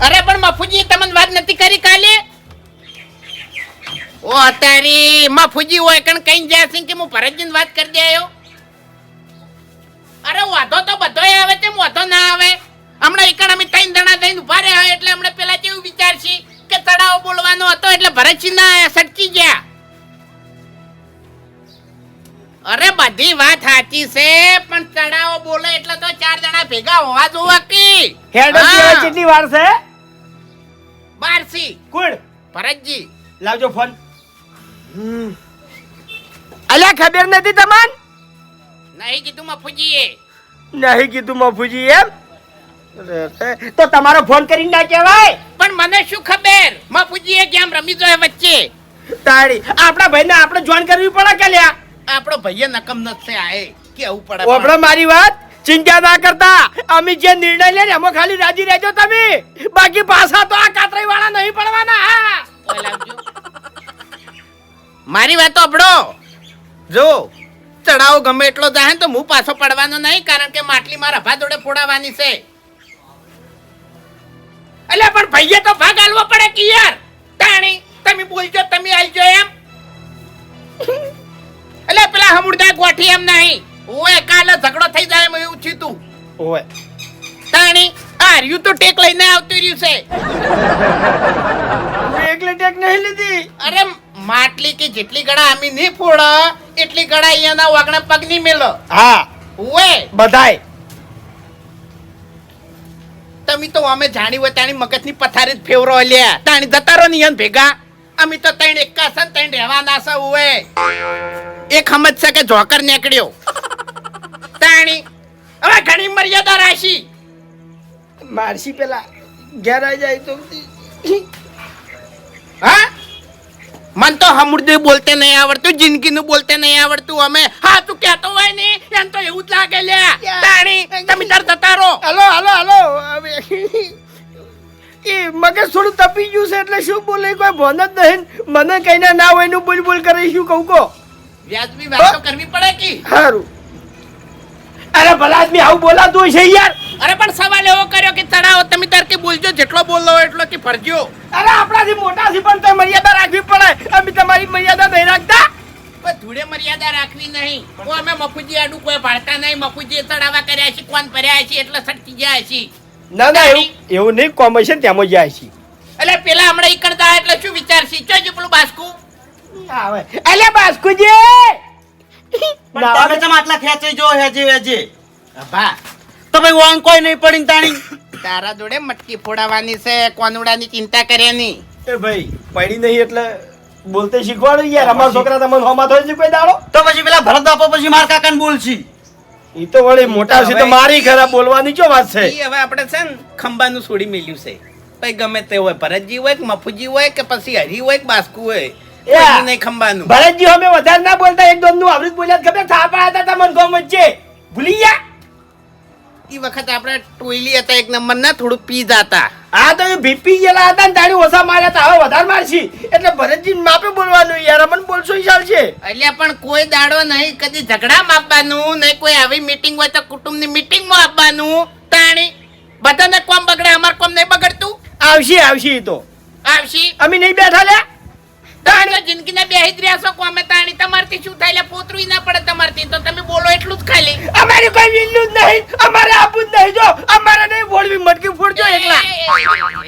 અરે પણ મફુજી તમને વાત નથી કરી કાલે? ઓ તારી મફુજી હોય કણ કઈ જ્યાં છે કે હું ભરતજીને વાત કરી દે આવ્યો અરે વાંધો તો બધો આવે તેમ વાંધો ના આવે. હમણાં ઇકોનોમી ત્રણ દણા થઈને ઊભા રહ્યા હોય એટલે હમણાં પેલા કેવું વિચારશી કે તળાવ બોલવાનો હતો એટલે ભરતસિંહ ના સટકી ગયા. અરે બધી વાત સાચી છે પણ તળાવ બોલે એટલે તો ચાર જણા ભેગા હોવા જોવા કે? હેડો કેટલી વાર છે? બારસી. કોણ? ભરતજી. લાવજો ફોન. અલ્યા ખબર નથી તમન? નહીં કીધું મફુજીએ નહીં કીધું મફુજી એમ? તો તમારો ફોન કરીને ના કહેવાય? પણ મને શું ખબર? મફુજીએ કેમ રમી જોય વચ્ચે? તાળી. આપણા ભાઈને આપણે જોઈન કરવી પડે કે લ્યા? આપણો ભાઈએ નકમ નથી આય. કેવું પડે ઓપડો મારી વાત. ચિંતા ના કરતા. અમે જે નિર્ણય લે ને એમાં ખાલી રાજી રહેજો તમે. બાકી પાછા તો આ કાતરાઈ વાળા નહીં પડવાના. હા. મારી વાત અપડો જો ચડાવો ગમે એટલો જાય ને તો હું પાછો પડવાનો નહીં કારણ કે માટલી મારા ભા જોડે ફોડાવાની છે. એટલે પણ ભાઈએ તો ભાગ આલવો પડે કે યાર? તાણી તમે બોલજો તમે આવજો એમ. એટલે પેલા હમુરદા ગોઠી એમ નહીં. ઓય કાલે ઝઘડો થઈ જાય એમ એવું ચીતું તું. ઓય. તાણી આ રહ્યું તો ટેક લઈને આવતું રહ્યું છે. એકલી ટેક નહીં લીધી. અરે માટલી કે જેટલી ગળા આમી નહીં ફોડ એટલી ગળા અહીંયાના વાગણા પગ નહીં મેલો. હા. ઓએ બધાય. તમે તો અમે જાણી હોય તાણી મગજની પથારી જ ફેવરો લ્યા તાણી જતા રહો નિયન ભેગા. અમે તો તૈણ એકાસન તૈણ રહેવાના છે ઓએ એક સમજ છે કે જોકર નીકળ્યો. તાણી હવે ઘણી મર્યાદા રાશી મારસી પેલા. ઘેર આવી જાય તો હા? મન તો હમુર્દે બોલતે નહીં આવડતું જિંદગીનું બોલતે નહીં આવડતું અમે. હા તું કહેતો હોય ને એમ તો એવું જ લાગે લ્યા તાણી તમે તાર તતારો હલો હલો હલો. હવે એ મગજ થોડું તપી ગયું છે એટલે શું બોલે? કોઈ ભોન જ નહીં. મને કઈને ના હોયનું બોલ બોલ કરે શું કહું કો વ્યાજબી વાતો કરવી પડે કે? સારું અરે ભલા આદમી આવું બોલાતું છે યાર. અરે પણ સવાલ એવો કર્યો કે ચડાવો તમે તાર કે બોલજો જેટલો બોલો એટલો કે ફરજો અરે આપણાથી મોટા છે પણ તો મર્યાદા રાખવી પડે. અમે તમારી મર્યાદા નહીં રાખતા. ધૂળે મર્યાદા રાખવી નહીં. ઓ અમે મફુજી આડું કોઈ ભાળતા નહીં. મફુજી તળાવા કર્યા છે કોણ ભર્યા છે એટલે સટકી ગયા છે ના ના એવું એવું નહીં કોમ્બિનેશન તેમાં જાય છે. એટલે પેલા હમણાં ઈકણતા એટલે શું વિચારશી? ચોજ પેલું બાસ્કુ? આવે અલે બાસ્કુજી! પણ તમે આટલા ખેંચાઈ જો હેજે હેજે અભા. તો ભાઈ વાંગ કોઈ નહીં પડી તાણી. તારા જોડે મટકી ફોડાવાની છે કોનુડાની ચિંતા કરે એ ભાઈ પડી નહીં એટલે બોલતે શીખવાડો યાર. અમારા છોકરા તમને હોમાં થઈ કોઈ દાડો? તો પછી પેલા ભરત બાપા પછી માર કાકાને બોલશી. ઈ તો વળી મોટા છે તો મારી ખરા બોલવાની ચો વાત છે? ઈ હવે આપણે છે ને ખંભાનું છોડી મેલ્યું છે. ભાઈ ગમે તે હોય ભરતજી હોય કે મફુજી હોય કે પછી હરી હોય કે બાસ્કુ હોય નહીં ખંભાનું ભરતજી અમે વધારે ના બોલતા એક દોનનું અવૃત બોલ્યા. ખબર થાપા હતા તમને ગમ વચ્ચે. ભૂલી ગયા? એ વખત આપણે ટોયલી હતા એક નંબર ના થોડું પી હતા આ તો એ ભીપી ગયેલા હતા ને તારી ઓછા માર્યા હતા. હવે વધારે મારશી. એટલે ભરતજી માપે બોલવાનું યાર અમને બોલશો ચાલશે. એટલે પણ કોઈ દાડો નહીં કદી ઝઘડા માપવાનું નહીં કોઈ આવી મીટિંગ હોય તો કુટુંબની મીટિંગમાં આપવાનું. તાણી બધાને કોમ બગડે અમાર કોમ નહીં બગડતું? આવશે આવશે તો. આવશી. અમે નહીં બેઠા લ્યા? તાણી જિંદગીના બેહી જ રહ્યા છો કોમે તાણી તમારથી શું થાય પોતરું ના પડે તમારથી તો તમે બોલો એટલું જ ખાલી અમારી કોઈ વિલ્લું જ નહીં અમારે આપવું જ નહીં જો અમારે નહીં બોલવી મટકી ફોડજો એકલા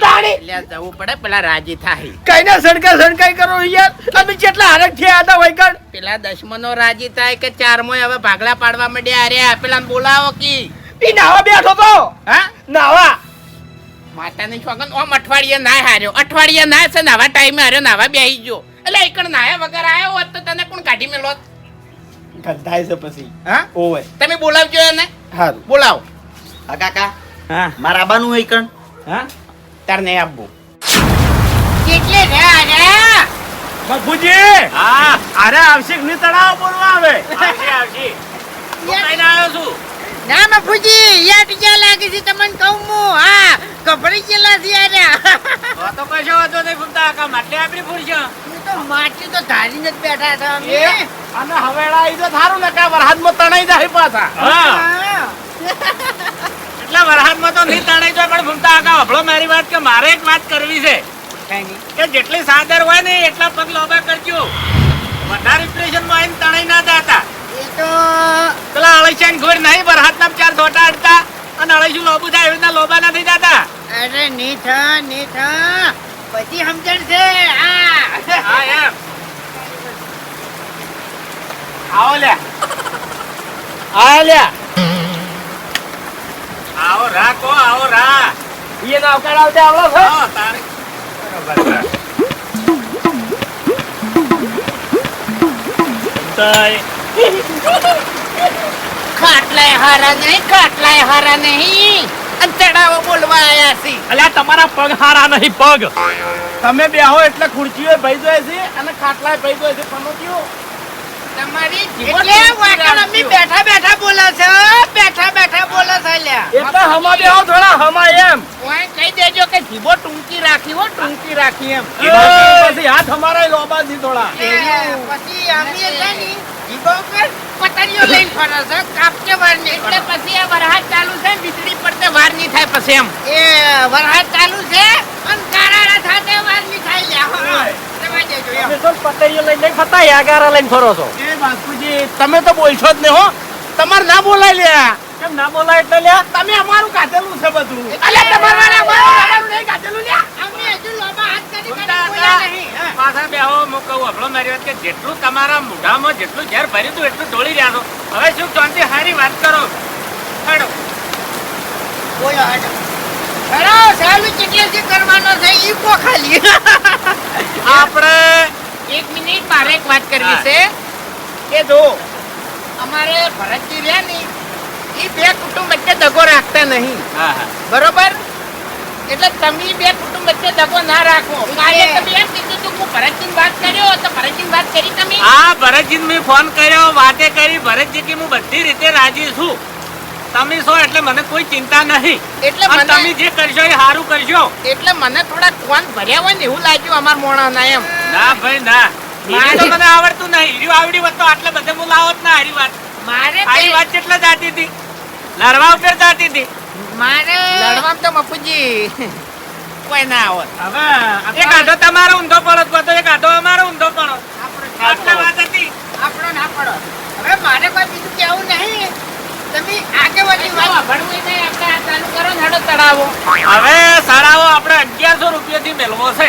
તાણી એટલે જવું પડે પેલા રાજી થાય કઈ ના સણકા કરો યાર અમે કેટલા હરખ થયા હતા હોય પેલા દશમનો રાજી થાય કે ચારમોય હવે ભાગલા પાડવા માંડ્યા અરે પેલા બોલાવો કી ઈ નાવા બેઠો તો હા નાવા માતાની છોકન ઓમ અઠવાડિયે ના હાર્યો. અઠવાડિયે ના છે નાવા ટાઈમે હાર્યો નાવા બેહી ગયો. એટલે એકણ નાયા વગર આવ્યો હોત તો તને કોણ કાઢી મેલો ગંધાય છે પછી. હા? ઓવે. તમે બોલાવજો એને. હારું. બોલાવો. હા કાકા. હા. મારા આબાનું એકણ કણ હા? તાર નહીં આપવું. કેટલે રહ્યા બાપુજી હા. અરે આવશે નહીં તળાવ બોલવા આવે? ના બાપુજી યાદ ક્યાં લાગે છે તમને કહું હું? હા ગભરી ગયેલા છે યાર. તો કશો વાંધો નહીં ફૂમતા કાકા માટલી આપણી ફૂરશો તો માટી તો ધારીને જ બેઠા હતા અમે. અને હવેળા ઈ તો થારું ને કે વરહાદમાં તણાઈ જાય પાછા. હા. એટલે વરહાદમાં તો નહીં તણાઈ જાય પણ ભૂલતા કાકા હભળો મારી વાત કે મારે એક વાત કરવી છે. કે જેટલી સાદર હોય ને એટલા પગ લોબા કરજો. વધારે impression માં આવીને તણાઈ ના જાતા. તો પેલા અળસિયા ઘોર નહીં પર હાથના ચાર ધોટા અડતા અને અળસિયું લોબુ થાય એવી રીતના લોબા નથી જાતા અરે ની થા ની થા. પછી સમજણ છે હા હા એમ. આવો લે આ આવો રા કો આવો રા. એ નવકાર આવતે આવડો છે. આવો તારે. બરોબર ખાટલાય હારા નહીં ખાટલાય હારા નહીં. અને બોલવા આયા છી. અલ્યા તમારા પગ હારા નહીં પગ. તમે બેહો એટલે ખુરચીઓ ભાઈ જાય છે અને ખાટલા ભાઈ જાય છે પનોતીઓ તમારી એટલે ટૂંકી વાકણ અમ્મી બેઠા બેઠા બોલે છે બેઠા બેઠા બોલે છે લ્યા એટલે હમા બેહો થોડા હમા એમ. ઓય કહી દેજો કે જીભો ટૂંકી રાખી હો ટૂંકી રાખી એમ. પછી હાથ અમારા લોબા થી થોડા. પછી ઉપર પતરીઓ લઈને ફરે છે કાપકે વાર નહીં એટલે પછી આ વરસાદ ચાલુ છે વીજળી પડતે વાર નહીં થાય પછી એમ. એ વરસાદ ચાલુ છે અને કારાડા સાથે વાર નહીં થાય લ્યા હા. જવા દેજો એમ. પતૈયો લઈને નહીં ફરતા યાગારા લઈને ફરો છો? બાપુજી તમે તો બોલશો જ નહીં હો. તમારે ના બોલાય લ્યા. કેમ ના બોલાય એટલે લ્યા? તમે અમારું કાઢેલું છે બધું. અલ્યા તમારા અમારું નહીં કાઢેલું લ્યા? અમે હજુ લોબા હાથ કરી કરી ઉલટા બોલ્યા હતા. નહીં હા. પાછા બેહો હું કહું આપણો મારી વાત કે જેટલું તમારા મોઢામાં જેટલું ઝેર ભર્યું હતું એટલું ઢોળી રહ્યા છો. હવે શું શાંતિ હારી વાત કરો. હેડો. બોલો હેડો. હેડો, સાલું ચીકલેથી કરવાનો છે ઈ કો ખાલી. આપણે એક મિનિટ મારે એક વાત કરવી છે. કે જો અમારે ભરતજી રહ્યા ને એ બે કુટુંબ વચ્ચે દગો રાખતા નહીં. બરોબર? એટલે તમે બે કુટુંબ વચ્ચે દગો ના રાખો. કાલે તમે એમ કીધું તું હું ભરતજીની વાત કર્યો તો ભરતજીની વાત કરી તમે. હા ભરતજી મેં ફોન કર્યો વાતે કરી ભરતજી કે હું બધી રીતે રાજી છું. તમે છો એટલે મને કોઈ ચિંતા નહીં. એટલે તમે જે કરશો એ સારું કરશો. એટલે મને થોડા કોન ભર્યા હોય ને એવું લાગ્યું અમાર મોણાના એમ. ના ભાઈ ના. મારે તો મને આવડતું નહીં. હીરું આવડી હોત તો આટલે બધે હું લાવત ના હારી વાત. મારે હારી વાત કેટલા જાતી હતી? લડવા ઉપર જાતી હતી. મારે લડવામાં તો મફુજી. કોઈ ના આવત હવે એક આધો તમારો ઊંધો પડો તો એક આધો અમારો ઊંધો પડો. આટલા વાત હતી. આપણો ના પડો. હવે મારે કોઈ બીજું કેવું નહીં. તમે આગે વાત ભણવું નહીં આપણે આ ચાલુ કરો ને હેડો હવે સારાઓ આપણે અગિયારસો રૂપિયા થી મેળવો છે.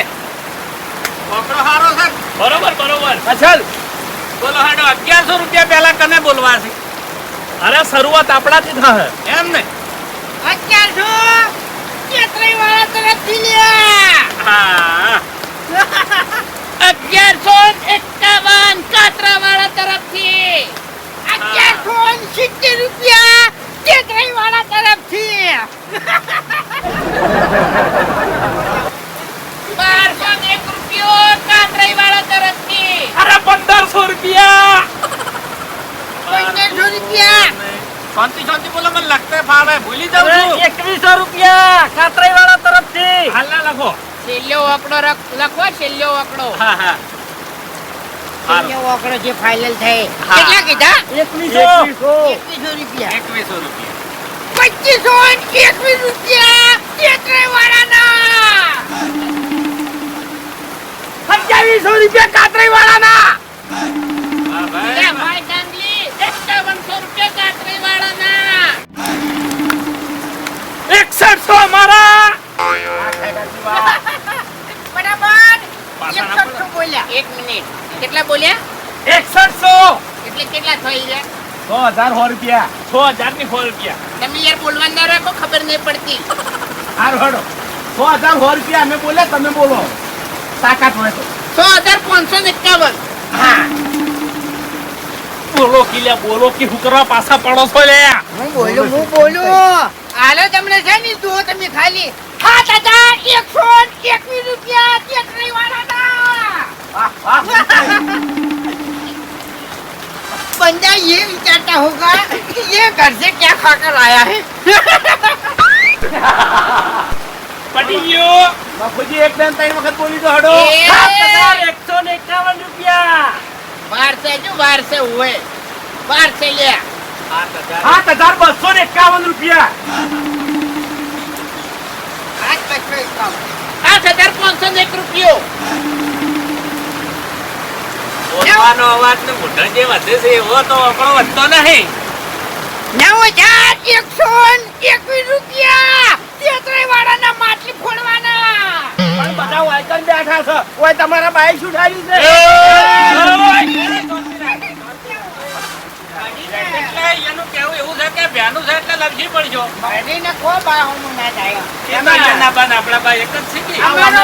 છોકરો સારો છે. બરોબર બરોબર. અચલ બોલો હાડો અગિયારસો રૂપિયા પહેલા કને બોલવા છે? અરે શરૂઆત આપણાથી થશે એમ ને? અત્યાર છો ચેતરાઈ વાળા તરફથી લ્યા અગિયારસો એકાવન કાતરા વાળા તરફથી. અગિયારસો સિત્તેર રૂપિયા ચેતરાઈ વાળા તરફથી. બારસો એક રૂપિયો કાતરાઈ વાળા તરફથી. અરે પંદરસો રૂપિયા. પંદરસો રૂપિયા. શાંતિ શાંતિ બોલો મને લખતે ફાવે. ભૂલી જાવ છું. એકવીસો રૂપિયા કાતરાઈ વાળા તરફથી હાલના લખો. છેલ્લો આંકડો લખો છેલ્લો આંકડો. હા હા. હાલો. આંકડો જે ફાઇનલ થાય. હા. કેટલા કીધા? એકવીસો. એકવીસો. રૂપિયા. એકવીસો રૂપિયા. પચીસો એકવીસ રૂપિયા વાળાના સત્યાવીસો રૂપિયા કાતરાઈ વાળાના ભાઈ એકસઠસો બોલ્યા. એક મિનિટ. કેટલા બોલ્યા? એકસઠસો એટલે કેટલા થઈ રહ્યા છ હજાર સો રૂપિયા. છ હજારની સો રૂપિયા. તમે યાર ના રાખો ખબર નહીં પડતી. હાર હડો છ હજાર સો રૂપિયા અમે બોલે તમે બોલો. તાકાત હોય તો. સો હજાર પાંચસો ને એકાવન. બોલો કિલ્યા બોલો કે હું કરવા પાછા પડો છો લે હું બોલું હું બોલું હાલો તમને છે ને જુઓ તમે ખાલી સાત હજાર એકસો એકવીસ રૂપિયા ચેતરાઈ વાળાના बंदा ये विचारता होगा कि ये घर से क्या खाकर आया है પટી ગયો બાપુજી એક બેન ત્રણ વખત બોલી તો હડો એ! સાત હજાર એકસો ને એકાવન રૂપિયા બાર છે જો બાર છે હુએ બાર છે લે સાત હજાર બસો ને એકાવન રૂપિયા. આઠ હજાર પાંચસો ને એક રૂપિયો. બોલવાનો વધે છે એવો તો આપણો વધતો નહીં. નવ હજાર એકસો એકવીસ રૂપિયા. તેત્રે વાળાના ફોડવાના. પણ બધા વાયકન બેઠા છે. તમારા બાઈક ઉઠાડ્યું છે? એનું કેવું એવું છે કે ભ્યાનું છે એટલે લપસી પડજો. ભણીને કો બા હું ના જાય. એના એના બાન આપણા બા એક જ છે અમારો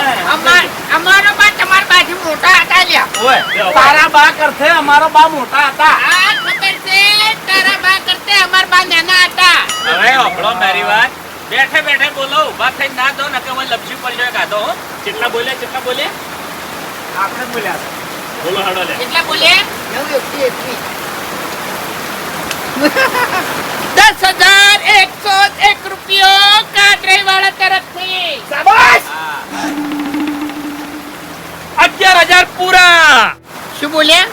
અમારો બા તમાર બાજુ મોટા હતા લ્યા. ઓય તારા બા કરતે અમારો બા મોટા હતા. આ ખબર છે તારા બા કરતે અમાર બા નાના હતા. હવે હંભળો મારી વાત. બેઠે બેઠે બોલો ઊભા થઈ ના દો નકે હવે લપસી પડજો કાધો. કેટલા બોલ્યા કેટલા બોલ્યા. આપણે બોલ્યા. બોલો હડો લે. કેટલા બોલ્યા? નવ એકથી એકવીસ દસ હજાર એકસો એક રૂપિયો કાટરાઈ વાળા તરફથી. શાબાશ! અગિયાર હજાર પૂરા. શું બોલ્યા?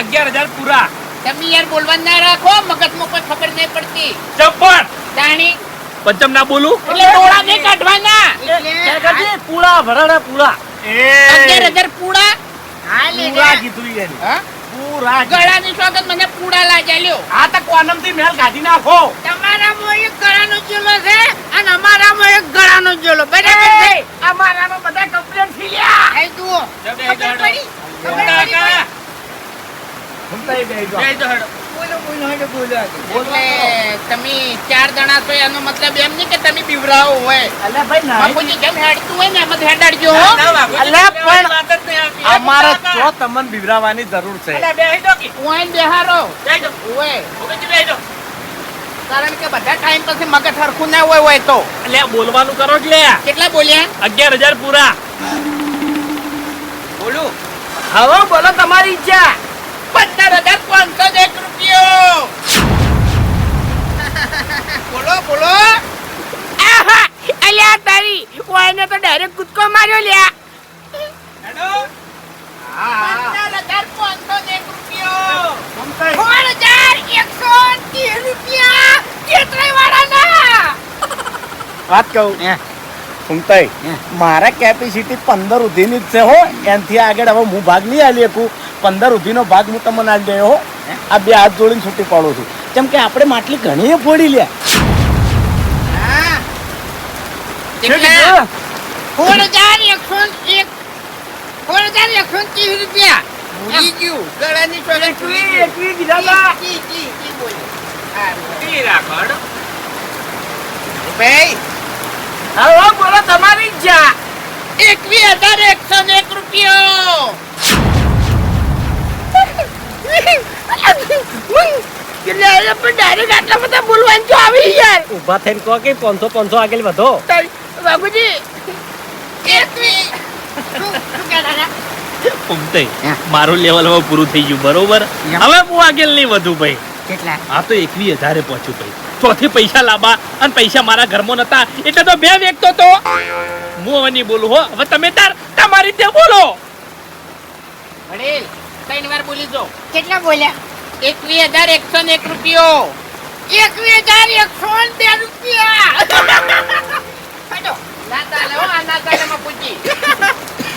અગિયાર હજાર પૂરા. તમે યાર બોલવા ના રાખો મગજમાં કોઈ ખબર નહીં પડતી. ચપ્પન જાણી પંચમ ના બોલું? એટલે ડોળા નહીં કાઢવાના. પૂળા ભરાડા પૂળા અગિયાર હજાર પૂળા પૂરા કીધું એને. હા? પૂરા ગળાની સ્વાગત મને પૂડા લાગ્યા લ્યો. આ તો કોનમથી મેલ કાઢી નાખો. તમારામાં એક ગળાનો ચૂલો છે અને અમારામાં એક ગળાનો ચૂલો. બરાબર છે? અમારામાં બધા કમ્પ્લેન થઈ ગયા. જુઓ. બેહી જાઓ. બે જો હડો. બોલો બોલો હડો બોલો એટલે તમે ચાર જણા છો એનો મતલબ એમ નહીં કે તમે બીવરાઓ હોય. અલ્યા ભાઈ બાપુજી જેમ હેડતું હોય ને? એમ જ હેડાડજો હો. ના, બાપુજી, અલ્યા, બીવડાવવાની પણ વાત જ નહીં આવતી. અમારે. ચો તમને બિવરાવાની જરૂર છે. બેહી કે. બેહારો. બેહી. કારણ કે બધા ટાઈમ પછી મગજ સરખું ના હોય હોય તો. એટલે બોલવાનું કરો જ લે. કેટલા બોલ્યા? અગિયાર હજાર પૂરા. બોલું. હવે બોલો તમારી ઈચ્છા. પંદર હજાર પાંચસો એક રૂપિયો. બોલો બોલો. આહા અલ્યા તારી કોઈને તો ડાયરેક્ટ કૂદકો માર્યો લ્યા હેડો. પંદર હજાર પાંચસો એક રૂપિયો. મમતાઈ. હજાર એકસો ત્રીસ રૂપિયા. કેતરાઈ વાળાના વાત કહું. સુનતાઈ મારા કેપેસિટી પંદર સુધીની જ છે હો. એનાથી આગળ હવે હું ભાગ નહીં આલી શકું. પંદર સુધીનો ભાગ હું તમને આજ ગયો આ બે હાથ જોડીને છૂટી પાડું છું. કેમ કે આપણે માટલી ઘણી ફોડી લે તમારી જા એકવી હજાર એકસો એક સોળ હજાર એકસો ત્રીસ રૂપિયા ભૂલી ગયું ગળાની ચોલે એકવી એકવી કીધા તા જી, જી, જી બોલ્યો. હારું. ઈ રાખો, હેડો. ભાઈ હવે બોલો તમારી ઈચ્છા એકવીસ હજાર એકસો ને એક રૂપિયો એટલે એને પણ ડાયરેક્ટ આટલા બધા બોલવાનું તો આવી યાર ઊભા થઈને કહો કે આગળ વધો. બાબુજી મારું પૂરું થઈ ગયું બરોબર? હવે હું આગળ નહીં વધુ ભાઈ. કેટલા? આ તો એકવી હજારે પહોંચ્યું ભાઈ. ચોથી પૈસા લાવવા અને પૈસા મારા ઘરમાં નતા. એટલે તો બે વ્યક્તો તો. હું હવે નહીં બોલું હો. હવે તમે તાર તમારી રીતે બોલો. વડીલ ત્રણ વાર બોલી જો કેટલા બોલ્યા? એકવીસ હજાર એકસો ને એક રૂપિયો. એકવીસ હજાર એકસો ને બે રૂપિયા. હટો. ના ચાલે હો, આ ના ચાલે બાપુજી.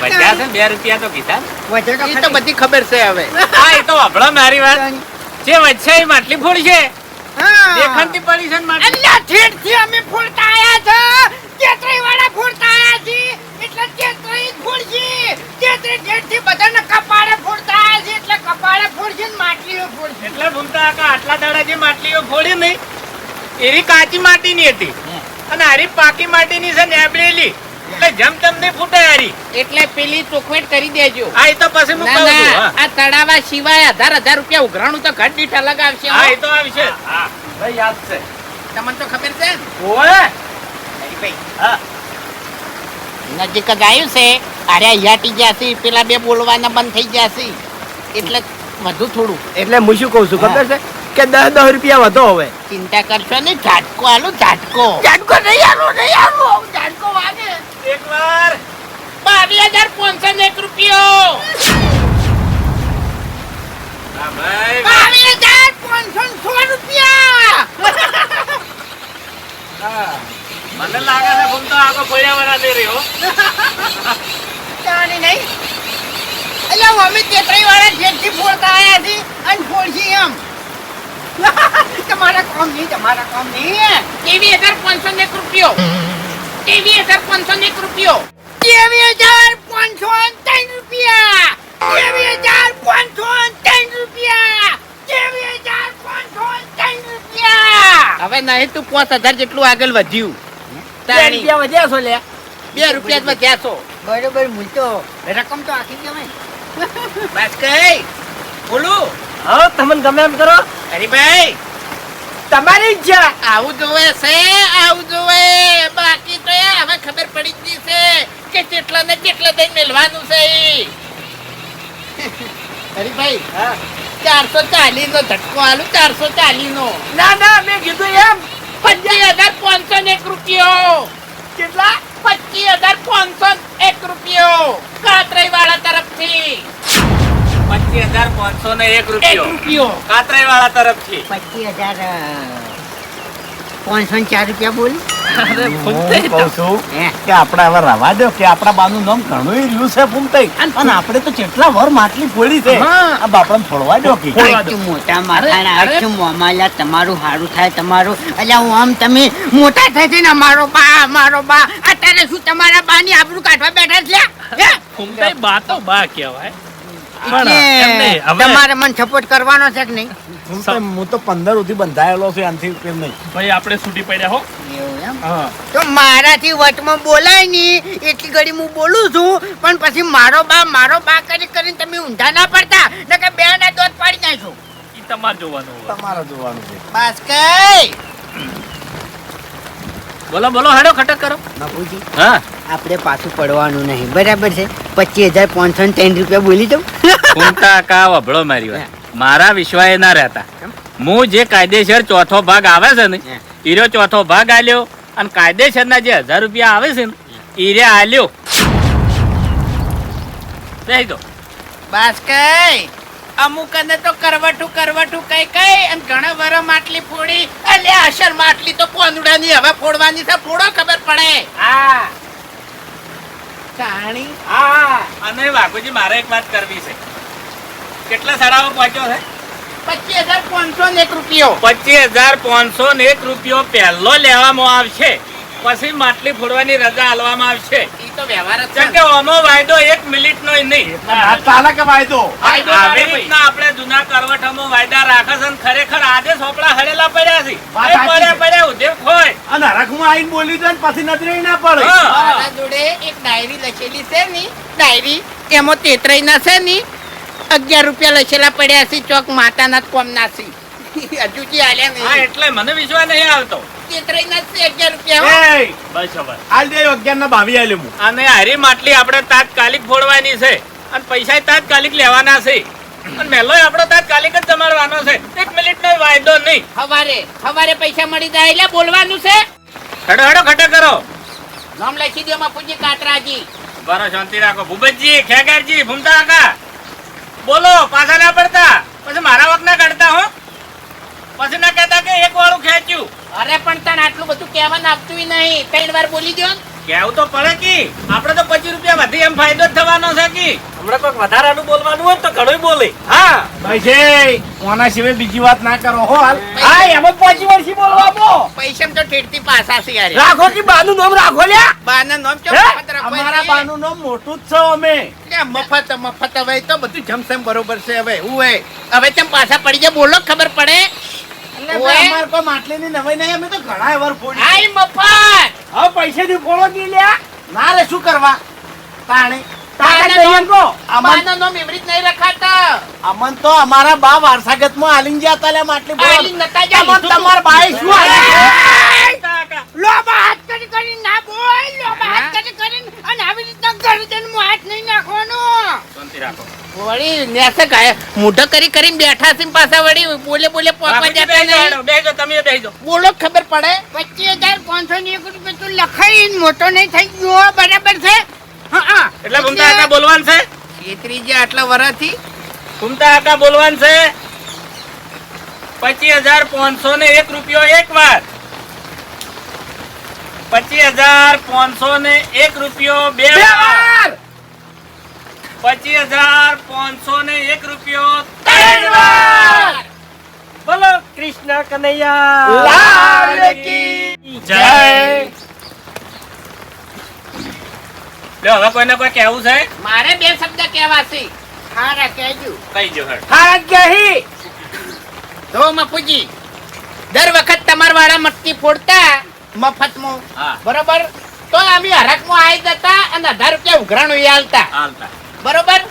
વધ્યા છે ને બે રૂપિયા તો કીધા તો બધી ખબર છે હવે. હા એ તો હંભળો મારી વાત. જે વચ્ચે એ માટલી ફોડી છે. દેખાણથી પડી છે માટલી અમે ફોડતા આયા છે. તેત્રી વાળા ફોડતા આયા છે એટલે તેત્રી જ ફોડશે તેત્રી ઠેઠથી બધાને કપાળે ફોડતા છે એટલે કપાળે ફોડશે ને માટલીઓ ફોડશે એટલે ભૂમતા કાકા આટલા દાડા જે માટલીઓ ફોડી નહીં. એરી કાચી માટીની હતી. અને હારી પાકી માટીની છે નેબળેલી એટલે જમ તેમ ફૂટે હારી એટલે પેલી ચોખવેટ કરી દેજો. હા એ તો પછી હું કહું. આ તળાવા સિવાય હજાર હજાર રૂપિયા ઉઘરાણું તો ઘટ દીઠ અલગ આવશે હા. એ તો આવશે. હા ભાઈ યાદ છે. તમને તો ખબર છે? ઓય હરીભાઈ, હા. નજીક જ આવ્યું છે. અરે હયાટી જશે પેલા બે બોલવાના બંધ થઈ ગયા છે. એટલે વધુ થોડું. એટલે હું શું કહું છું ખબર છે? કે દસ દસ રૂપિયા વધો હવે. ચિંતા કરશો ને ઝાટકો આલો ઝાટકો. ઝાટકો નહીં આલો નહીં આલો. ઝાટકો વાગે. એકવાર બાવીસ હજાર પાંચસો ને એક રૂપિયો. બાવીસ હજાર પાંચસો ને સો રૂપિયા. મને લાગે છે ફૂમતો આખો પર્યાવરણ લઈ રહ્યો. જાણી નહીં. એટલે અમે તેત્રી વાળા જેટથી ફોડતા આયા છે અને ફોડશી એમ. તમારા કામ નહીં તમારા કામ નહીં. તેવી હજાર પાંચસો ને એક રૂપિયો. તેવી હજાર પાંચસો ને એક રૂપિયો. તેવી હજાર પાંચસો ને ત્રણ રૂપિયા. તેવી હજાર પાંચસો ત્રણ રૂપિયા. તેવી હજાર પાંચસો ને ત્રણ રૂપિયા. હવે નહીં તું પાંચ હજાર જેટલું આગળ વધ્યું. બે રૂપિયા વધ્યા છો લે. બે રૂપિયા વધ્યા છો? બરોબર મૂલતો રકમ તો આખી કહેવાય બસ કઈ. બોલું. હા તમને ગમે એમ કરો. હરીભાઈ. તમારી ઈચ્છા. આવું જોવે છે આવું જોવે. બાકી તો હવે ખબર પડી ગઈ છે કે કેટલા ને કેટલા દઈ મેળવાનું છે ઈ. હરીભાઈ હા. ચારસો ચાલીસ નો ધટકો આલુ ચારસો ચાલીસ નો ના ના મેં કીધું એમ. પચીસ હજાર પાંચસો ને એક રૂપિયો. કેટલા? પચીસ હજાર પાંચસો એક રૂપિયો. કાતરાઈ વાળા તરફથી. પચીસ હજાર પાંચસો ને એક એક રૂપિયો. રૂપિયો. કાતરાઈ વાળા તરફથી. પચીસ હજાર પાંચસો ને ચાર રૂપિયા બોલ. હું કહું છું કે આપણે હવે રવા દો કે આપણા બાનું નામ ઘણું રહ્યું છે ફૂમતાઈ અને આપણે તો કેટલા વર માટલી ફોડી છે આ બાપડાને ફોડવા દો કે. મોટા માથાના અરે. મોમાલા તમારું હારું થાય તમારું. અલ્યા હું આમ તમે મોટા થાય છે ને અમારો બા અમારો બા. અત્યારે શું તમારા બાની આબરૂ કાઢવા બેઠા છે? ફૂમતાઈ બા તો બા કહેવાય. તમારે મને સપોર્ટ કરવાનો છે કે નહીં? ફૂમતાઈ, હું તો પંદર સુધી બંધાયેલો છે આનાથી કેમ નહીં? ભાઈ આપણે છૂટી પડ્યા હો. એવું એમ? હા. તો મારાથી વટમાં બોલાય નહીં એટલી ઘડી હું બોલું છું પણ પછી મારો બા મારો બા કરી કરીને તમે ઊંધા ના પડતા નકર બે ના દોત પાડી નાખો ઈ તમારે જોવાનું. તમારે જોવાનું છે. બસ કઈ. બોલો બોલો હેડો ખટક કરો. બાપુજી હા. આપણે પાછું પડવાનું નહીં બરાબર છે? પચીસ હજાર પાંચસો ને ત્રણ રૂપિયા બોલી દઉં. ફૂમતા કા વભળો મારી વાત. મારા વિશ્વાએ ના રહેતા. હું જે કાયદેસર ચોથો ભાગ આવે છે ને ઈરો ચોથો ભાગ આલ્યો અને કાયદેસરના જે હજાર રૂપિયા આવે છે ને ઈરે આલ્યો. દઈ દો. બસ કઈ. અમુક ને તો કરવટું કરવટું કઈ કઈ. અને ઘણા વર માટલી ફોડી. એટલે અસર માટલી તો પોંદડાની હવે ફોડવાની છે. ફોડો ખબર પડે. હા. કાણી હા. અને બાપુજી મારે એક વાત કરવી છે. કેટલા સડાવો પહોંચ્યો છે? પચીસ હજાર પાંચસો ને એક રૂપિયો. પચીસ હજાર પાંચસો ને એક રૂપિયો પહેલો લેવામાં આવશે. પછી માટલી ફોડવાની રજા હાલવામાં આવશે. તો વ્યવહાર જ કે ઓનો વાયદો એક મિનિટ નહીં. આ વાયદો? વાયદો આવી રીતના આપણે જૂના કરવટામાં વાયદા રાખે છે ખરેખર આજે હોપડા હળેલા પડ્યા છે. પડ્યા પડ્યા ઉધેવ હોય. અને હરખમાં આવીને બોલી દે પછી નજરે ના પડે. મારા જોડે એક ડાયરી લખેલી છે ની. ડાયરી એમાં તેતરાઈ ના છે ની. અગિયાર રૂપિયા લખેલા પડ્યા છે ચોક માતાના જ કોમ ના છે હજુજી આલ્યા હા નહીં એટલે મને વિશ્વાસ નહીં આવતો. તેતરાઈ ના જ છે અગિયાર રૂપિયા હો. એય, બસ હવે. હાલ દે અગિયાર ના બાવી આલે હું. અને હારી માટલી આપણે તાત્કાલિક ફોડવાની છે. અને પૈસા તાત્કાલિક લેવાના છે. અને મેલો આપણો તાત્કાલિક જ જમાડવાનો છે. એક મિનિટ નો વાયદો નહીં. હવારે હવારે પૈસા મળી જાય એટલે બોલવાનું છે. હડો હડો ખટો કરો. નામ લખી દો બાપુજી કાતરાજી. બરો શાંતિ રાખો. ભૂપતજી ખેગારજી ભૂમતા કાકા. બોલો પાછા ના પડતા? પછી મારા વખત ના કાઢતા હો. પછી ના કહેતા કે એક વાળું ખેંચ્યું. અરે પણ તને આટલું બધું કહેવાનું આપતું નહીં. ત્રણ વાર બોલી દો કેવું તો પડે કે? આપણે તો પચીસ રૂપિયા વધી એમ ફાયદો જ થવાનો છે કી? હમણાં કોઈક વધારાનું બોલવાનું હોય તો ઘણું બોલે. હા ભાઈ છે સિવાય બીજી વાત ના કરો હો હાલ. હા એમ જ પાંચ વર્ષથી બોલવા પૈસા તો ઠેઠથી પાછા છે યાર. રાખો કે બાનું નામ રાખો લ્યા. બાના નામ ચો મફત અમારા બાનું નામ મોટું જ છે અમે. મફત મફત હવે તો બધું જમસમ બરોબર છે હવે હું હવે તેમ પાછા પડી જાય બોલો ખબર પડે? અમારે કોઈ માટલીની નવાઈ નહીં અમે તો ઘણા વાર ફોડી આઈ મફત! હવે પૈસા થી ફોડો દી લ્યા. ના રે શું કરવા? તાણે અમન તો અમારા બા વારસાગતમાં ગયા તમારા શું લોબા હાથ કરી કરી ના બોલ લોબા હાથ કરી કરી અને આવી રીતના ગરદનમાં હાથ નહીં નાખવાનો. શાંતિ રાખો. વળી નેસે કાય મોઢો કરી કરીને બેઠા છે પાસે પાછા વળી બોલે બોલે પોપા જતા નહીં. હેડો, તમે બેજો બોલો ખબર પડે? પચીસ હજાર પાંચસો ને એક રૂપિયા તું લખાઈ મોટો નહીં થઈ ગયો બરાબર છે? એટલે ભૂમતા કાકા બોલવાન છે? છેતરી જે આટલા વરાથી? ભૂમતા કાકા બોલવાન છે? પચીસ હજાર પાંચસો ને એક રૂપિયો એક વાર. પચીસ હજાર પાંચસો ને એક રૂપિયો બે વાર. પચીસ હજાર પાંચસો ને એક રૂપિયો ત્રણ વાર. બોલો કૃષ્ણ કનૈયા. જય. લ્યો, હવે કોઈને કોઈ કહેવું છે? મારે બે શબ્દ કહેવાશે હારા કહેજો. કહી જો હારા કહી તો મપુજી દર વખત તમાર વાળા મટકી ફોડતા મફતમાં. હા. બરોબર? તો અમે હરકમાં આવી જતા અને હજાર રૂપિયા ઉઘરાણું આલતા. હાલતા બરોબર?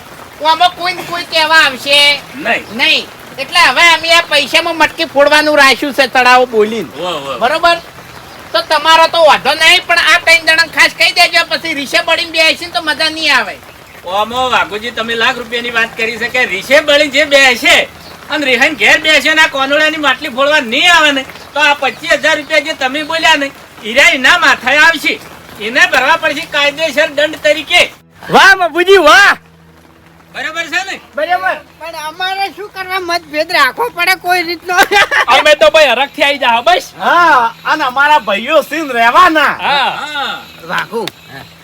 આમાં કોઈ ને કોઈ કહેવા આવશે? નહીં. નહીં. એટલે હવે અમે આ પૈસામાં મટકી ફોડવાનું રાખ્યું છે તળાવ બોલીને. બરોબર? તો તમારો તો વાંધો નહીં પણ આ ત્રણ જણા ખાસ કહી દેજો પછી રીસે બળીને બેસી તો મજા નહીં આવે. ઓમો વાઘુજી તમે લાખ રૂપિયાની વાત કરી છે કે રીસે બળી જે બેસે અને રિહાઈન ઘેર બેસે ને આ કોનોળાની માટલી ફોડવા નહીં આવે ને તો આ પચીસ હજાર રૂપિયા જે તમે બોલ્યા ને ઈરા એના માથાએ આવશે. એને ભરવા પડશે કાયદેસર દંડ તરીકે. વાહ બાપુજી વાહ! બરાબર છે ને? બરાબર. પણ અમારે શું કરવા મતભેદ રાખવો પડે કોઈ રીતનો? અમે તો ભાઈ હરખથી આવી જા બસ. હા અને અમારા ભાઈઓ સીન રહેવાના. હા. હા. વાઘુ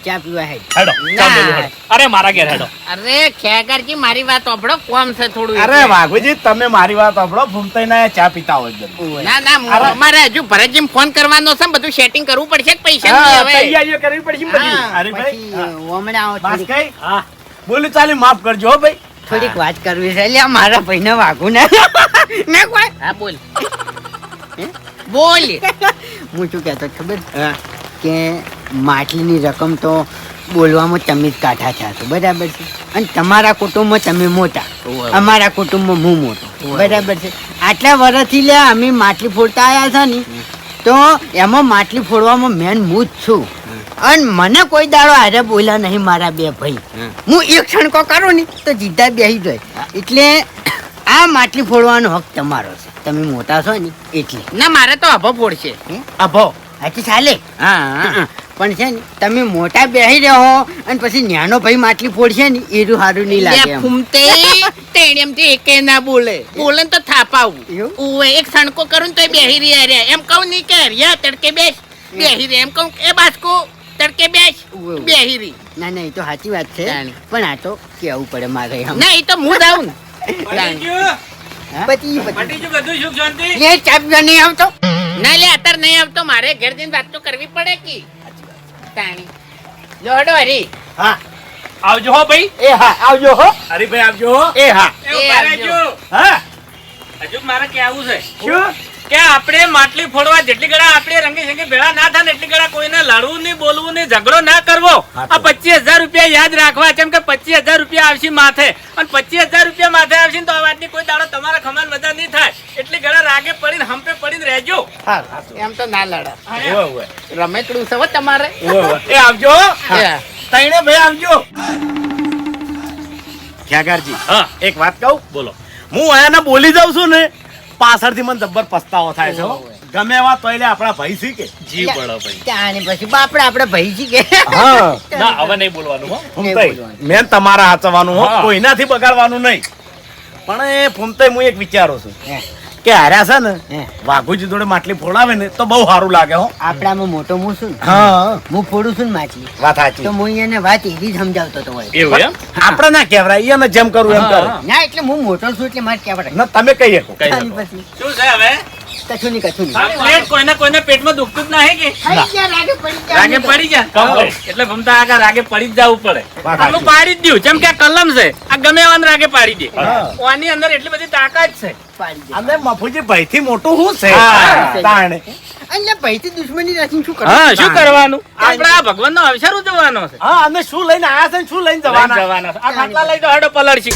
ચા પીવા હે હેડો હેડો. અરે મારા ઘેર હેડો. અરે ખેગરજી મારી વાત ઓભળો કોમ છે થોડું અરે વાઘુજી તમે મારી વાત સાંભળો ફૂમતાઈ ના ચા પીતા હોય ના ના મારે અમારે હજુ ભરતજી ફોન કરવાનો છે ને બધું સેટિંગ કરવું પડશે પૈસા તૈયારીઓ કરવી પડશે બધી. અરે ભાઈ. હમણાં થોડીક. હા. બોલી ચાલી માફ કરજો હો ભાઈ. થોડીક વાત કરવી છે. લ્યા મારા ભાઈને વાઘુ ને. ને કોઈ હા બોલ. બોલ. હું શું કહેતો ખબર? કે માટલીની રકમ તો બોલવામાં તમે જ કાઠા છો. બરાબર છે? અને તમારા કુટુંબમાં તમે મોટા. અમારા કુટુંબમાં હું મોટો. બરાબર છે? આટલા વર્ષથી લે અમે માટલી ફોડતા આવ્યા છે ને તો એમાં માટલી ફોડવામાં મેન હું જ છું. અને મને કોઈ દાડો આરે બોલ્યા નહીં મારા બે ભાઈ. હું. એક ક્ષણકો કરું ને તો જીદા બેસી જાય. એટલે આ માટલી ફોડવાનો હક તમારો છે. તમે મોટા છો ને એટલે. ના મારે તો અભો ફોડશે. અભો. હાથી ચાલે? હા પણ છે ને તમે મોટા બેહી રહો અને પછી નાનો ભાઈ માટલી ફોડશે ને એરું સારું નહીં લાગે એમ. ફૂમતે તેણેમથી એકે ના બોલે. બોલે તો થાપાવું. ઉવે એક સણકો કરું તો બેહી રહ્યા એમ કહું નહીં કે હરિયા તડકે બેસ. બેહી રે એમ કહું એ બાસ્કો તડકે બેસ. ઉવે, ઉવે. બેહી રહી ના ના એ તો સાચી વાત છે. પણ આ તો કેવું પડે મારે ના એ તો હું જાઉં ને. પતી પછી પછી. પતી બધું સુખ શાંતિ? એ ચાપ નહીં આવતો? ના લે અત્યારે નહીં આવતો. મારે ઘેર જઈને વાત તો કરવી પડે કે? તાણી. જો હરી. હા. આવજો હો ભાઈ. એ હા આવજો હો. હરીભાઈ આવજો હો. એ હા. એ આવજો. હા. હજુ મારે કેવું છે. શું? કે આપણે માટલી ફોડવા જેટલી ગળા આપણે રંગી સંગી ભેળા ના થાય એટલી ગળા કોઈને લડવું નહીં બોલવું નહીં ઝઘડો ના કરવો. આ પચીસ હજાર રૂપિયા યાદ રાખવા કેમ કે પચીસ હજાર રૂપિયા આવશે માથે. અને પચીસ હજાર રૂપિયા માથે આવશે તો આ વાતની કોઈ દાડો તમારા ખમાન મજા નહીં થાય. એટલી ગળા રાગે પડીને હંપે પડીને રહેજો. એમ તો ના લડા. રમેકડું છે તમારે. એ આવજો. તઈને ભાઈ આવજો. ખ્યાગારજી હા. એક વાત કહું? બોલો. હું આયાને બોલી જાઉં છું ને પાછળથી મને જબ્બર પસ્તાવો થાય છે ગમે એવા તો આપણા ભાઈ છે કે. જીવ પડો ભાઈ. ત્યાં પછી બાપડે આપણે ભાઈ જી કે. હા. ના હવે નહીં બોલવાનું હો. મેન તમારા હાચવાનું હો. કોઈનાથી બગાડવાનું નહીં. પણ એ ફૂમતાઈ હું એક વિચારું છું. કે હાર્યા છે ને વાઘુજી જોડે માટલી ફોડાવે ને તો બહુ સારું લાગે હો. આપણામાં મોટો હું છું હા. હું ફોડું છું ને માછલી વાત સાચી. તો હું એને વાત એવી જ સમજાવતો તો હોય. એવું એમ? આપણે ના કહેવાય એને જેમ કરું એમ કરું. ના એટલે હું મોટો છું એટલે મારે કહેવાય. ના તમે કહી. શકો શું છે હવે? કશું નહીં કશું નહીં આ પેટ કોઈને કોઈને પેટમાં દુખતું જ નહીં કે? રાગે પડી ગયા. રાગે પડી જા? Complete. એટલે ભમતા આગળ રાગે પડી જ જવું પડે. વાત પાડી જ દ્યું. જેમ કે કલમ છે આ ગમે એવાને રાગે પાડી દે. હા. અંદર એટલી બધી તાકાત છે. અને મફુજી ભાઈ થી મોટું શું છે? તાણે. એટલે ભાઈથી દુશ્મની રાખીને શું કરવું? હા શું કરવાનું? આપણે આ ભગવાન નો અવસર ઉજવવાનો છે. હા અને શું લઈને આયા છે શું લઈને લઈને જવાના? જવાના આ ખાટલા લઈ તો હડો પલળશી.